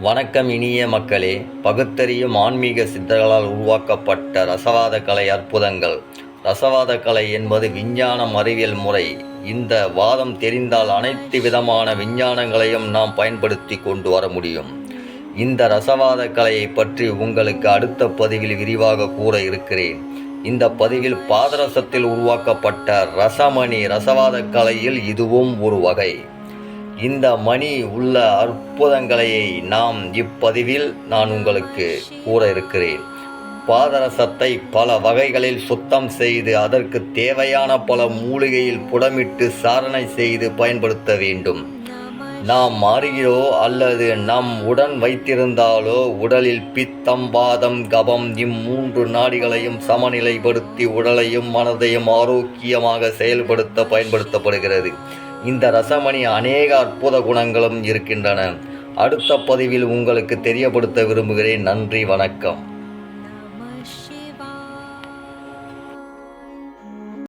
வணக்கம் இனிய மக்களே. பகுத்தறியும் ஆன்மீக சித்தர்களால் உருவாக்கப்பட்ட ரசவாத கலை அற்புதங்கள். ரசவாத கலை என்பது விஞ்ஞானம் அறிவியல் முறை. இந்த வாதம் தெரிந்தால் அனைத்து விதமான விஞ்ஞானங்களையும் நாம் பயன்படுத்தி கொண்டு வர முடியும். இந்த ரசவாத கலையை பற்றி உங்களுக்கு அடுத்த பதிவில் விரிவாக கூற இருக்கிறேன். இந்த பதிவில் பாதரசத்தில் உருவாக்கப்பட்ட ரசமணி ரசவாத கலையில் இதுவும் ஒரு வகை. இந்த மணி உள்ள அற்புதங்களை நாம் இப்பதிவில் நான் உங்களுக்கு கூற இருக்கிறேன். பாதரசத்தை பல வகைகளில் சுத்தம் செய்து அதற்கு தேவையான பல மூலிகையில் புடமிட்டு சாரணை செய்து பயன்படுத்த வேண்டும். நாம் மாறுகிறோ அல்லது நம் உடன் வைத்திருந்தாலோ உடலில் பித்தம் வாதம் கபம் இம்மூன்று நாடிகளையும் சமநிலைப்படுத்தி உடலையும் மனதையும் ஆரோக்கியமாக செயல்படுத்த பயன்படுத்தப்படுகிறது. இந்த ரசமணி அநேக அற்புத குணங்களும் இருக்கின்றன. அடுத்த பதிவில் உங்களுக்கு தெரியப்படுத்த விரும்புகிறேன். நன்றி வணக்கம்.